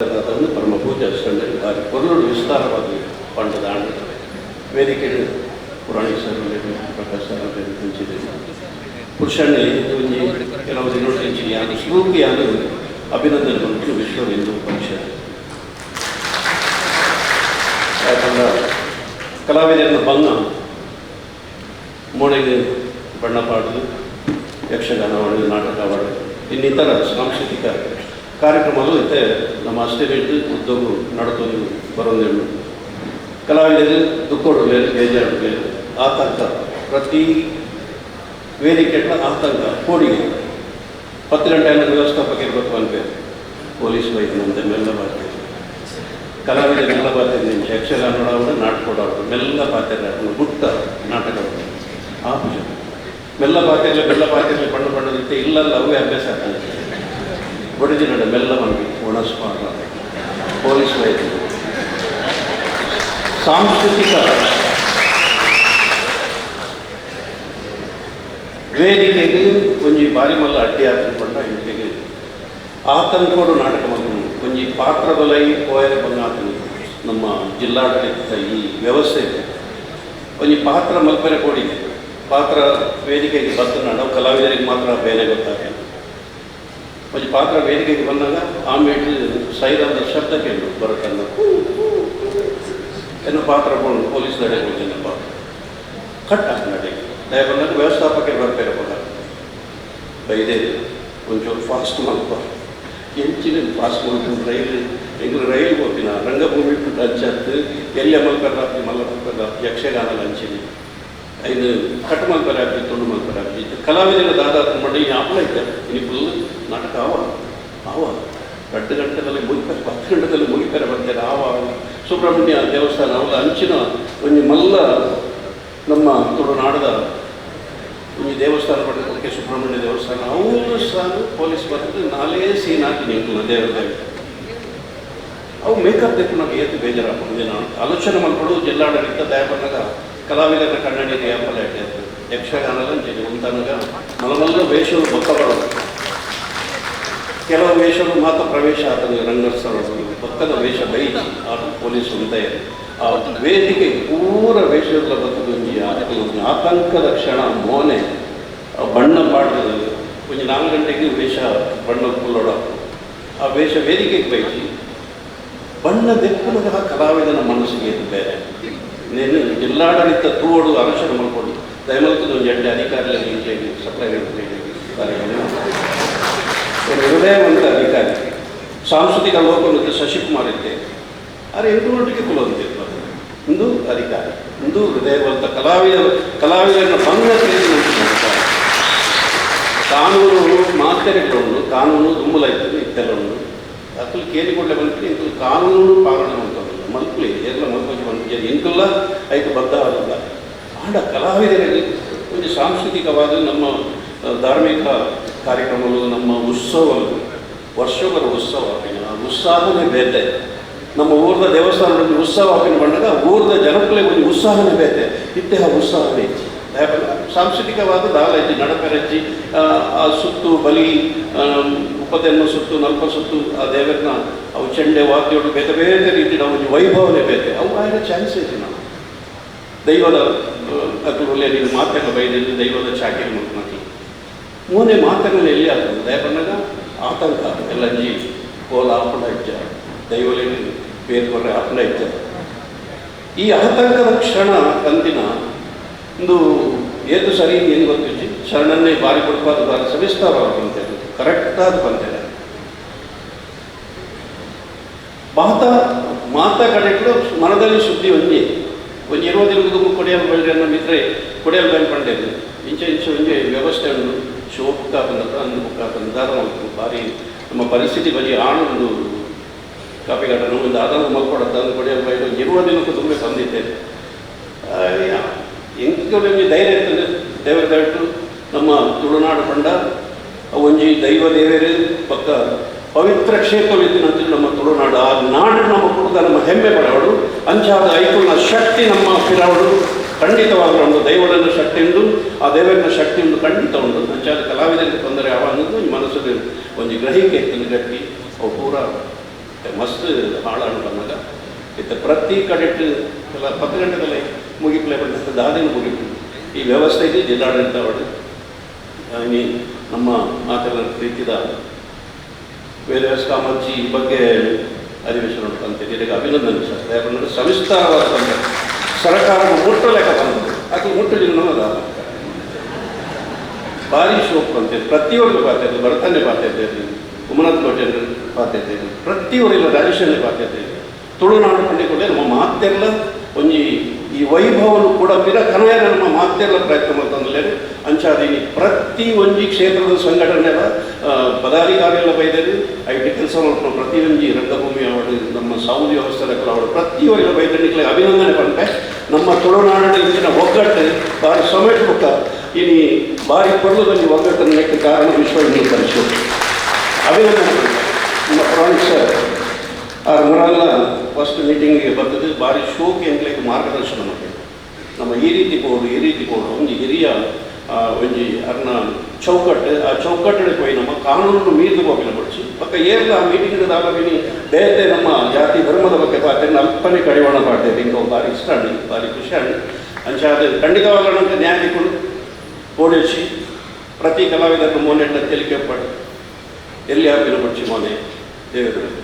ಅದನ್ನು ಪರಮ ಪೂಜೆ ಅಷ್ಟೊಂದು ಬಾರಿ ಕೊರಲು ವಿಸ್ತಾರವಾಗಿ ಪಂಡದ ಆಂಡ ವೇದಿಕೆ ಪುರಾಣಿಕ ಸರ್ ಪ್ರಕಾಶ್ ಸರ್ ಹಂಚಿದೆ ಪುರುಷಣ್ಣೆ ಒಂಜಿ ಕೆಲವು ದಿನ ಹೆಂಚಿ ಯಾರು ಸ್ಫೂರ್ತಿ ಯಾರು ಅಭಿನಂದನೆ ಬಂತು ವಿಶ್ವ ಹಿಂದೂ ಪರಿಷತ್ ಯಾಕಂದ್ರೆ ಕಲಾವಿದರನ್ನು ಬಂಗ ಮೋಡೆಗೆ ಬಣ್ಣ ಪಾಡುದು ಯಕ್ಷಗಾನ ಆಡೋದು ನಾಟಕ ಆಡೋದು ಇನ್ನಿತರ ಸಾಂಸ್ಕೃತಿಕ ಕಾರ್ಯಕ್ರಮಗಳು ಇತ್ತೆ ನಮ್ಮ ಅಷ್ಟೇಟ್ ಉದ್ಯೋಗ ನಡತೋದು ಬರೋದೇಳು ಕಲಾವಿದರು ದುಃಖೋಡ್ಲೆ ಬೇಜಾರ್ಲೆ ಆತಂಕ ಪ್ರತಿ ವೇದಿಕೆಗಳ ಆತಂಕ ಕೋಡಿಗೆ ಹತ್ತು ಗಂಟೆ ವ್ಯವಸ್ಥಾಪಕ ಇರಬೇಕು ಅಂತೆ ಪೊಲೀಸ್ ವೈದ್ಯ ಅಂತ ಮೆಲ್ಲ ಬರ್ತೀವಿ ಕಲಾವಿದರೆಲ್ಲ ಬರ್ತಿದ್ದೆ ಯಕ್ಷಗಾನ ನೋಡೋರು ನಾಟಕೋಡೋರು ಮೆಲ್ಲ ಪಾತ್ರೆ ಗುಟ್ಟ ನಾಟಕಗಳು ಆ ಪೂಜೆ. ಮೆಲ್ಲ ಪಾತ್ರೆ ಬೆಲ್ಲ ಪಾತ್ರೆ ಬಣ್ಣ ಬಣ್ಣದಿತ್ತೆ ಇಲ್ಲಲ್ಲ, ಅವೇ ಅಭ್ಯಾಸ ಆಗ್ತಾನೆ ಬಡಿದಿ ನಡೆ ಮೆಲ್ಲ ಬಂದು ಒಣಸ್ಪಾಡ ಪೊಲೀಸ್ ವೈದ್ಯರು. ಸಾಂಸ್ಕೃತಿಕ ವೇದಿಕೆಗೆ ಒಂಜಿ ಬಾರಿ ಮಲ್ಲ ಅಡ್ಡಿ ಹಾಕಿಕೊಂಡ ಇಂಟಿಗೆ ಆತಂಕೋಡು ನಾಟಕ ಮಗನು ಒಂಜಿ ಪಾತ್ರದಲೈ ಪೋಯರ ಬಂಗಾತನು. ನಮ್ಮ ಜಿಲ್ಲಾಡಳಿತದ ಈ ವ್ಯವಸ್ಥೆ. ಒಂಜಿ ಪಾತ್ರ ಮಲ್ಪರೆ ಕೊಡಿ. ಪಾತ್ರ ವೇದಿಕೆಗೆ ಬಂದು ನಾವು ಕಲಾವಿದರಿಗೆ ಮಾತ್ರ ಬೇರೆ ಗೊತ್ತಾಗಲ್ಲ ಒಂದು ಪಾತ್ರ ವೇದಿಕೆಗೆ ಬಂದಾಗ ಆಮೇಲೆ ಸೈರಾದ ಶಬ್ದ ಕೇಳು ಬರುತ್ತಲ್ಲ ಏನೋ ಪಾತ್ರ ಕೊಂಡು ಪೊಲೀಸ್ ನಡೆ ಹೋಗಿಲ್ಲ ಪಾತ್ರ ಕಟ್ ಆಗ ನಡೆ ದಯ ಬಂದಾಗ ವ್ಯವಸ್ಥಾಪಕ ಬರ್ತಾರೆ ಬರ ಬೈದೆ ಒಂಚೂರು ಫಾಸ್ಟ್ ಮಲ್ಪ ಎಂಚಿನ ಫಾಸ್ಟ್ ಮಾಡ್ಕೊಂಡು ರೈಲ್ ಎಂಗ್ಳು ರೈಲ್ ಹೋಗ್ತಿನ ರಂಗಭೂಮಿ ಪುಟ್ಟ ಹಚ್ಚತ್ತು ಎಲ್ಲೆ ಮಲ್ಪರ ಮಲ್ಲ ಮಲ್ಪರ ಯಕ್ಷಗಾನ ಲಂಚಿನಿ ಐದು ಕಟ್ ಮಲ್ಪರೆ தொண்டுமான் ಆಗ್ತಿ ಕಲಾವಿದರ ದಾದಾತ್ರ ಮಾಡಿ ಆಪಲ ಇದ್ದ ಇಲ್ಲಿ ಫುಲ್ ನಾಟಕ ಆವ ಆವ ಎರಡು ಗಂಟೆದಲ್ಲಿ ಮುಗಿತಾರೆ, ಹತ್ತು ಗಂಟೆದಲ್ಲಿ ಮುಗಿತಾರೆ ಬರ್ತಾರೆ ಆವ ಸುಬ್ರಹ್ಮಣ್ಯ ದೇವಸ್ಥಾನ ಅವಳ ಅಂಚಿನ ಒಂದು ಮಲ್ಲ ನಮ್ಮ ತುಳುನಾಡದ ಒಂದು ದೇವಸ್ಥಾನ ಪಡೆದಕ್ಕೆ ಸುಬ್ರಹ್ಮಣ್ಯ ದೇವಸ್ಥಾನ ಅವರು ಸಹ ಪೊಲೀಸ್ ಬರ್ತದೆ ನಾಲೇ ಸೀನ್ ಹಾಕಿ ನಿಂತು ದೇವರ ದೇವ ಅವು ಮೇಕಪ್ ಬೇಕು ನಾವು ಏತು ಬೇಜಾರಾಗ್ಬೋದು ಆಲೋಚನೆ ಮಾಡ್ಕೊಂಡು ಜಿಲ್ಲಾಡಳಿತ ದಯ ಬಂದಾಗ ಕಲಾವಿದರ ಕನ್ನಡಿಗೆ ಆಪಲ ಇಟ್ಟಿರ್ತಾರೆ ಯಕ್ಷಗಾನದ ಜನ ಉಂಟಾನಾಗ ಮಲಮಲ್ಲ ಬರೋದು ಕೆಲವು ವೇಷಗಳು ಮಾತ್ರ ಪ್ರವೇಶ ಆತನಿಗೆ ರಂಗಸ್ಥಳಗಳು ಪಕ್ಕದ ವೇಷ ಬೈಚಿ ಆತ ಪೊಲೀಸ್ ಉಂಟೆ ಆ ವೇದಿಕೆ ಪೂರ ಬರ್ತದೆ ಒಂದು ಆತಂಕದ ಕ್ಷಣ, ಮೋನೆ ಬಣ್ಣ ಪಾಡ್ತದೆ ಒಂದು ನಾಲ್ಕು ಗಂಟೆಗೆ ವೇಷ, ಬಣ್ಣ ಕುಲ್ಲೋಡ ಆ ವೇಷ ವೇದಿಕೆಗೆ ಬೈಚಿ ಬಣ್ಣ ದೆಪ್ಪನದ ಕಲಾವಿದನ ಮನಸ್ಸಿಗೆ ಬೇರೆ. ಜಿಲ್ಲಾಡಳಿತ ತೂವಡು ಆಲೋಚನೆ ಮಾಡ್ಕೊಂಡು ದಯಮಲ್ತದ ಒಂದು ಎಂಟು ಅಧಿಕಾರಿಗಳ ರೀತಿಯಾಗಿ ಸಪ್ಲೈ ಹೃದಯವಂತ ಅಧಿಕಾರಿ. ಸಾಂಸ್ಕೃತಿಕ ಲೋಕವನ್ನು ಶಶಿಕುಮಾರ್ ಇದ್ದೆ. ಆದರೆ ಎಂಟು ಒಟ್ಟಿಗೆ ಕುಲವಂತಿತ್ತು ಒಂದು ಅಧಿಕಾರಿ. ಒಂದು ಹೃದಯವಂತ ಕಲಾವಿದ ಕಲಾವಿದರನ್ನು ಭಂಗ ಕಾನೂನು ಮಾತೆರೆಗಳನ್ನು ಕಾನೂನು ದುಮ್ಮಲ ಇರ್ತದೆ ಇತ್ತೆಲ್ಲವನ್ನು ಅಕ್ಕಲು ಕೇಳಿಕೊಳ್ಳೆ ಬಂದ್ರೆ ಇದು ಕಾನೂನು ಪಾಲನೆ ಮಾಡ್ತಾರೆ ಮಲ್ಪಲಿ, ಎಲ್ಲ ಮಲ್ಪಿ ಬಂದು ಇಂಕಲ್ಲ ಆಯಿತು ಬದ್ಧ ಆದಿಲ್ಲ ಆಡ ಕಲಾವಿದರಲ್ಲಿ, ಒಂದು ಸಾಂಸ್ಕೃತಿಕವಾದ ನಮ್ಮ ಧಾರ್ಮಿಕ ಕಾರ್ಯಕ್ರಮಗಳು, ನಮ್ಮ ಉತ್ಸವಗಳು ವರ್ಷಗಳ ಉತ್ಸವ ಆ ಉತ್ಸಾಹನೇ ಬೇತೆ. ನಮ್ಮ ಊರದ ದೇವಸ್ಥಾನದಲ್ಲಿ ಉತ್ಸವ ಹಾಕಿನ ಬಂದಾಗ, ಊರದ ಜನಕ್ಕಲೇ ಒಂದು ಉತ್ಸಾಹನೇ ಬೇತೆ. ಇತ್ತೆ. ಆ ಉತ್ಸಾಹವೇ ಸಾಂಸ್ಕೃತಿಕವಾದ ದಾಲಜ್ಜಿ ನಡಪೆರಜ್ಜಿ ಸುತ್ತು, ಬಲಿ ಆ, ಉಪತೆನ್ನ ಸುತ್ತು ನಲ್ಪ ಸುತ್ತು ಆ ದೇವರನ್ನ ಅವು ಚೆಂಡೆ ವಾದ್ಯಗಳು ಬೇರೆ ಬೇರೆ ರೀತಿ ನಾವು ವೈಭವನೇ ಬೇರೆ ಅವು ಆಯ್ದ ಚಾನ್ಸಸ್ ನಾವು ದೈವದ ಅದ್ರಲ್ಲಿ ನೀನು ಮಾತೆಲ್ಲ ಬೈದಲ್ಲಿ ದೈವದ ಚಾಕಿರಿ ಮುಟ್ಟಿ ಮೂನೆ ಮಾತುಗಳು ಎಲ್ಲಿ ಆಗ್ತದೆ ದಯ ಬಂದಾಗ ಆತಂಕ ಎಲ್ಲ ಜೀ ಕೋಲ ಆಪಣ ಇಜ್ಜ ದೈವಲೇನು ಬೇರೆ ಬರ್ರೆ ಆಪಣ ಇಜ್ಜ ಈ ಆತಂಕದ ಕ್ಷಣ ಕಂದಿನ ಒಂದು ಏತು ಸರಿ ಏನು ಗೊತ್ತಿಜ್ಜಿ ಶರಣನ್ನೇ ಬಾರಿ ಕೊಡ್ಬಾರ್ದು ಬಾರಿ ಸವಿಸ್ತಾರವಾಗಿ ಕರೆಕ್ಟ್ ಕರೆಕ್ಟಾದ ಬಂದಿದೆ ಮಾತ ಮಾತ ಕಡೆಗಳು ಮನದಲ್ಲಿ ಸುದ್ದಿ ಒಂದು. ಇರುವ ದಿನದ ಕೊಡಿಯಲ್ ಬಳ್ಳಿ ಅನ್ನೋ ಮಿತ್ರೆ, ಕೊಡಿಯಲ್ ಬೈಲ್ ಪಂಡೇದು ಇಂಚೆ ಇಂಚೆ ಒಂಜಿ ವ್ಯವಸ್ಥೆ ಉಂಡು ಶೋ ಬುಕ್ ಹಾಕಂದ ಅಂದು ಬುಕ್ ಬಾರಿ ದಾರ ಭಾರಿ ನಮ್ಮ ಪರಿಸ್ಥಿತಿ ಬಳಿ ಆಣು ಒಂದು ಕಾಫಿ ಘಟನೆ ಒಂದು ಆಧಾರ ಮಲ್ಕೊಡತ್ತ ಅಂದ್ರೆ ಕೊಡಿಯಲ್ ಬೈಲು ಇರುವ ದಿನಕ್ಕೂ ತುಂಬ ತಂದಿದ್ದೇನೆ. ಹೆಂಗೆ ಧೈರ್ಯ ಇರ್ತದೆ ದೇವರ ದಯವಿಟ್ಟು. ನಮ್ಮ ತುಳುನಾಡು ಪಂಡ ಒಂಜಿ ದೈವ ದೇವರೇ, ಪಕ್ಕ ಪವಿತ್ರ ಕ್ಷೇತ್ರವಿದ್ದಿನಂತ ನಮ್ಮ ತುಳುನಾಡು. ಆ ನಾಡು ನಮ್ಮ ಕುಟುಂಬ ನಮ್ಮ ಹೆಮ್ಮೆ ಪಡವಡು ಅಂಚಾದ ಐಕುನ ಶಕ್ತಿ ನಮ್ಮ ಪಿರಾವಡು ಖಂಡಿತವಾದ ಒಂದು ದೈವಡನ್ನ ಶಕ್ತಿ ಉಂಟು. ಆ ದೇವರ ಶಕ್ತಿ ಉಂಟು, ಖಂಡಿತ ಉಂಟು. ಅಂಚಾದ ಕಲಾವಿದರಿಗೆ ತೊಂದರೆ ಆಳುದು ಈ ಮನಸ್ಸು ಒಂದು ಗ್ರಹಿಕೆ ಇತ್ತು ಗಟ್ಟಿ ಅವು ಪೂರ ಮಸ್ತ್ ಹಾಳಾಡು ಬಂದಾಗ ಇತ್ತ ಪ್ರತಿ ಕಡೆಟ್ ಎಲ್ಲ ಪತ್ತು ಗಂಟೆದಲ್ಲೇ ಮುಗಿಪ್ಲೆ ಬಂದ ದಾದಿನ ಮುಗಿಪು ಈ ವ್ಯವಸ್ಥೆ ಇದೆ ಜಿಲ್ಲಾಡಳಿತ ಅವರು ಈ ನಮ್ಮ ಮಾತೆಲ್ಲ ಪ್ರೀತಿದ ವೇದವ್ಯಾಸ ಕಾಮಜ್ಜಿ ಈ ಬಗ್ಗೆ ಅಧಿವೇಶನ ಅಂತ ಇದಕ್ಕೆ ಅಭಿನಂದನೆ ಸರ್. ಯಾಕಂದರೆ ಸವಿಸ್ತಾರವಾದ ಸರಕಾರ ಸರ್ಕಾರ ಮುಟ್ಟಲೆಕ್ಕ ಬಂದದ್ದು ಅದು ಮುಟ್ಟಲಿಲ್ಲ ಭಾರಿ ಶೋಕ್ ಅಂತೇಳಿ ಪ್ರತಿಯೊಬ್ಬರು ಪಾತ್ರ ಬರ್ತಾನೆ ಪಾತ್ರ ಉಮನಾಥ್ ಕೋಟೆಂದ್ರ ಪಾತ್ರ ಪ್ರತಿಯೊಬ್ಬರಿಲ್ಲ ರಾಜೇಶನೇ ಪಾತ್ರ ತುಳುನಾಡು ಕಂಡಿಕೊಂಡೆ ನಮ್ಮ ಮಾತೆಲ್ಲ ಒಂಜಿ ಈ ವೈಭವನು ಕೂಡ ಪಿರ ಕನಯ ನಮ್ಮ ಮಾತೆಲ್ಲ ಪ್ರಯತ್ನ ಮಾಡ್ತಂದ್ರೆ ಅಂಚಾದೀನಿ. ಪ್ರತಿ ಒಂಜಿ ಕ್ಷೇತ್ರದ ಸಂಘಟನೆಗಳ ಆ, ಪದಾಧಿಕಾರಿಗಳ ಬೈದರು ಐ ಟಿ ಕೆಲಸ ಮಾಡ್ಕೊಂಡು ಪ್ರತಿ ಒಂಜಿ ರಂಗಭೂಮಿ ಅವಳು ನಮ್ಮ ಸೌದಿ ವ್ಯವಸ್ಥೆ ಅವಳು ಪ್ರತಿಯೊಬ್ಬರಿಗೂ ಬೈದನಿಗೆ ಅಭಿನಂದನೆ ಬಂದೆ ನಮ್ಮ ತುಳುನಾಡಿನ ಇಂಚಿನ ಒಗ್ಗಟ್ಟು ಬಾರಿ ಸೊಮೆಟ್ ಬುಕ್ಕ ಇನಿ ಬಾರಿ ಕೊಡಲು ಒಗ್ಗಟ್ಟನ್ನು ನೆಕ್ಕ ಕಾರಣ ವಿಶ್ವ ಹಿಂದೂ ಪರಿಷತ್ ಅಭಿನಂದನೆ ನಮ್ಮ ಪ್ರಾಣಿಕ್ ಸರ್ ಆ ಮುರಾಲ ಫಸ್ಟ್ ಮೀಟಿಂಗಿಗೆ ಬರ್ತದೆ ಭಾರಿ ಶೋಕಿ ಎಂಕ್ಲೆಗೆ ಮಾರ್ಗದರ್ಶನ ಮಾಡಿ ನಮ್ಮ ಈ ರೀತಿ ಕೋಡು ಈ ರೀತಿ ಕೋಡು ಒಂದು ಹಿರಿಯ ಆ, ಒಂಜಿ ಅರ್ನ ಚೌಕಟ್ಟು ಆ ಚೌಕಟ್ಟಿಗೆ ಹೋಗಿ ನಮ್ಮ ಕಾನೂನು ಮೀರಿದು ಹೋಗಿಲ್ಲ ಪಡಿಸಿ ಪಕ್ಕ ಏರ್ಲ ಆ ಮೀಟಿಂಗ್ ದಾಗವಿನಿ ಬೇರೆ ನಮ್ಮ ಜಾತಿ ಧರ್ಮದ ಬಗ್ಗೆ ಪಾತೆ ಅಲ್ಪನೆ ಕಡಿವಾಣ ಪಾಡ್ತೇವೆ ಇಂಕೋ ಭಾರಿ ಇಷ್ಟ ಅಂಡಿ ಭಾರಿ ಖುಷಿ ಅಂಡಿ ಅಂಚಾದ ಖಂಡಿತವಾಗಂತ ನ್ಯಾಯಗಳು ಓಡಿಸಿ ಪ್ರತಿ ಕಲಾವಿದರನ್ನು ಮೋನೆಟ್ಟ ತೆಲಿಕೆ ಪಡಿ ಎಲ್ಲಿ ಹಾಕಿನ ಪಡಿಸಿ ಮೋನೆ ದೇವರು